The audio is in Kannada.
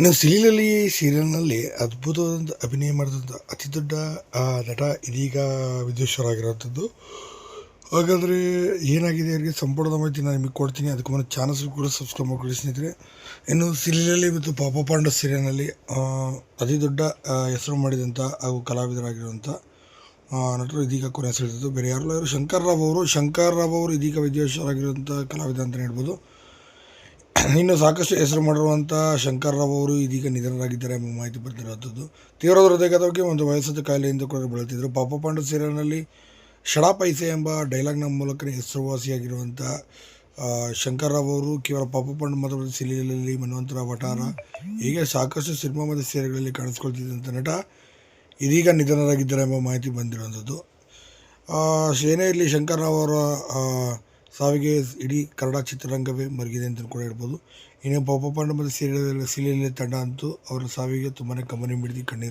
ಇನ್ನು ಸಿಲಿಲಲ್ಲಿ ಸೀರಿಯಲ್ನಲ್ಲಿ ಅದ್ಭುತವಾದಂಥ ಅಭಿನಯ ಮಾಡಿದಂಥ ಅತಿ ದೊಡ್ಡ ನಟ ಇದೀಗ ವಿದೇಶರಾಗಿರೋವಂಥದ್ದು ಹಾಗಾದರೆ ಏನಾಗಿದೆ ಅವರಿಗೆ ಸಂಪೂರ್ಣ ಮಾಹಿತಿ ನಾನು ನಿಮಗೆ ಕೊಡ್ತೀನಿ. ಅದಕ್ಕೆ ಮುನ್ನ ಚಾನಲ್ಸ್ ಕೂಡ ಸಬ್ಸ್ಕ್ರೈಬ್ ಮಾಡಿಕೊಡಿ ಸ್ನೇಹಿತರೆ. ಇನ್ನು ಸಿಲಿಲಲ್ಲಿ ಮತ್ತು ಪಾಪ ಪಾಂಡ ಸೀರಿಯಲ್ನಲ್ಲಿ ಅತಿ ದೊಡ್ಡ ಹೆಸರು ಮಾಡಿದಂಥ ಹಾಗೂ ಕಲಾವಿದರಾಗಿರುವಂಥ ನಟರು ಇದೀಗ ಕೊನೆ ಹೆಸರಿದ್ದು ಬೇರೆ ಯಾರು ಶಂಕರ್ ರಾವ್ ಅವರು. ಶಂಕರ್ ರಾವ್ ಅವರು ಇದೀಗ ವಿದೇಶರಾಗಿರುವಂಥ ಕಲಾವಿದ ಅಂತಲೇ ಹೇಳ್ಬೋದು. ಇನ್ನು ಸಾಕಷ್ಟು ಹೆಸರು ಮಾಡಿರುವಂಥ ಶಂಕರ್ ರಾವ್ ಅವರು ಇದೀಗ ನಿಧನರಾಗಿದ್ದಾರೆ ಎಂಬ ಮಾಹಿತಿ ಬರ್ತಿರುವಂಥದ್ದು ತೀವ್ರ ಹೃದಯಘಾತಕ್ಕೆ ಒಂದು ವಯಸ್ಸಾದ ಕಾಯಿಲೆಯಿಂದ ಕೂಡ ಬಳಲ್ತಿದ್ರು. ಪಾಪ ಪಾಂಡು ಸೀರಿಯಲ್ನಲ್ಲಿ ಷಡಾ ಪೈಸೆ ಎಂಬ ಡೈಲಾಗ್ನ ಮೂಲಕ ಹೆಸರುವಾಸಿಯಾಗಿರುವಂಥ ಶಂಕರ್ರಾವ್ ಶಂಕರ್ ರಾವ್ ಅವರು ಕೇವಲ ಪಾಪ ಪಾಂಡು ಮತ್ತು ಸೀರಿಯಲಲ್ಲಿ ಮನ್ವಂತರ ವಟಾರ ಹೀಗೆ ಸಾಕಷ್ಟು ಸಿನಿಮಾ ಮತ್ತು ಸೀರೆಗಳಲ್ಲಿ ಕಾಣಿಸ್ಕೊಳ್ತಿದ್ದಂಥ ನಟ ಇದೀಗ ನಿಧನರಾಗಿದ್ದಾರೆ ಎಂಬ ಮಾಹಿತಿ ಬಂದಿರುವಂಥದ್ದು ಏನೇ ಇರಲಿ ಶಂಕರ್ ರಾವ್ ಅವರ ಸಾವಿಗೆ ಇಡೀ ಕನ್ನಡ ಚಿತ್ರರಂಗವೇ ಮರಗಿದೆ ಅಂತ ಕೂಡ ಹೇಳ್ಬೋದು. ಇನ್ನು ಪಾಪ ಪಾಂಡು ಮತ್ತು ಸೀರಿಯಲ್ ಸೀರಿಯಲ್ ತಂಡ ಅಂತೂ ಅವರ ಸಾವಿಗೆ ತುಂಬಾ ಗಮನ ಮಿಡಿದು ಕಣ್ಣೀರು